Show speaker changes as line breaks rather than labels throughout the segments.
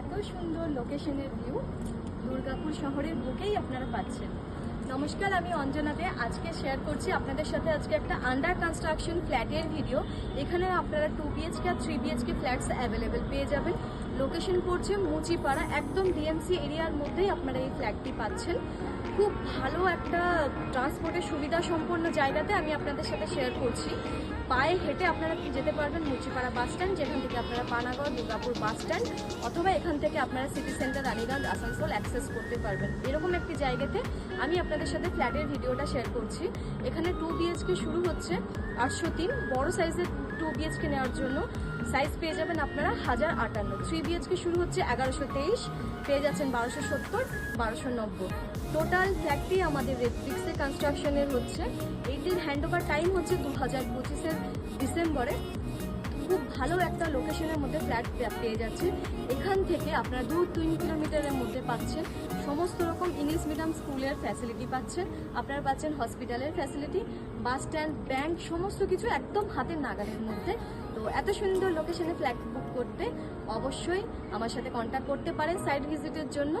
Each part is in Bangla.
এত সুন্দর লোকেশনের ভিউ দুর্গাপুর শহরের বুকেই আপনারা পাচ্ছেন। নমস্কার, আমি অঞ্জনা দে আজকে শেয়ার করছি আপনাদের সাথে আজকে একটা আন্ডার কনস্ট্রাকশন ফ্ল্যাটের ভিডিও এখানে আপনারা টু বিএচকে আর থ্রি বিএচকে ফ্ল্যাটস অ্যাভেলেবেল পেয়ে যাবেন। লোকেশন পড়ছে মুচিপাড়া, একদম ডিএমসি এরিয়ার মধ্যেই আপনারা এই ফ্ল্যাটটি পাচ্ছেন। খুব ভালো একটা ট্রান্সপোর্টের সুবিধা সম্পন্ন জায়গাতে আমি আপনাদের সাথে শেয়ার করছি। পায়ে হেঁটে আপনারা যেতে পারবেন মুচিপাড়া বাস স্ট্যান্ড যেখান থেকে আপনারা পানাগড়, দুর্গাপুর বাস স্ট্যান্ড অথবা এখান থেকে আপনারা city centre Raniganj Asansol access করতে পারবেন। এরকম একটি জায়গাতে আমি আপনাদের সাথে ফ্ল্যাটের ভিডিওটা শেয়ার করছি। এখানে টু বিএচকে শুরু হচ্ছে, আটশো তিন, বড় সাইজের টু বিএচকে নেওয়ার জন্য। সাইজ পেয়ে যাবেন আপনারা হাজার আটান্ন। থ্রি বিএচকে শুরু হচ্ছে এগারোশো তেইশ। পেয়ে যাচ্ছেন বারোশো সত্তর, বারোশো নব্বই। টোটাল ফ্ল্যাটটি আমাদের রেডফ্লিক্সে কনস্ট্রাকশনের হচ্ছে। এইটির হ্যান্ডওভার টাইম হচ্ছে দু হাজার পঁচিশের ডিসেম্বরে খুব ভালো একটা লোকেশনের মধ্যে ফ্ল্যাট পেয়ে যাচ্ছে এখান থেকে আপনারা দু তিন কিলোমিটারের মধ্যে পাচ্ছেন। সমস্ত রকম ইংলিশ মিডিয়াম স্কুলের ফ্যাসিলিটি পাচ্ছেন। আপনারা পাচ্ছেন হসপিটালের ফ্যাসিলিটি বাস স্ট্যান্ড ব্যাংক সমস্ত কিছু একদম হাতের নাগালের মধ্যে। তো এত সুন্দর লোকেশনে ফ্ল্যাট বুক করতে অবশ্যই আমার সাথে কন্ট্যাক্ট করতে পারেন সাইট ভিজিটের জন্য।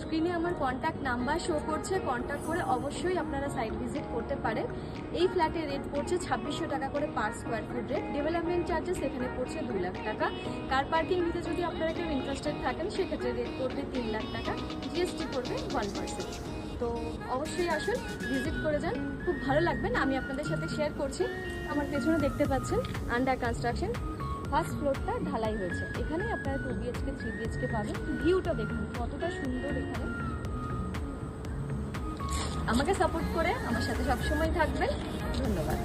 স্ক্রিনে আমার কন্ট্যাক্ট নাম্বার শো করছে কন্ট্যাক্ট করে অবশ্যই আপনারা সাইট ভিজিট করতে পারেন। এই ফ্ল্যাটের রেট পড়ছে ছাব্বিশশো টাকা করে per square foot rate development charges এখানে পড়ছে দুই লাখ টাকা। কার পার্কিং নিতে যদি আপনারা কেউ ইন্টারেস্টেড থাকেন, সেক্ষেত্রে রেট পড়বে তিন লাখ টাকা। জিএসটি পড়বে ওয়ান পার্সেন্ট তো অবশ্যই আসুন ভিজিট করে যান। খুব ভালো লাগবে আমি আপনাদের সাথে শেয়ার করছি। আমার পেছনে দেখতে পাচ্ছেন আন্ডার কনস্ট্রাকশন ফার্স্ট ফ্লোরটা ঢালাই হয়েছে। এখানে আপনারা টু বিএচকে থ্রি বিএচকে পাবেন। ভিউটা দেখুন, কতটা সুন্দর এখানে। আমাকে সাপোর্ট করে, আমার সাথে সবসময় থাকবেন। ধন্যবাদ।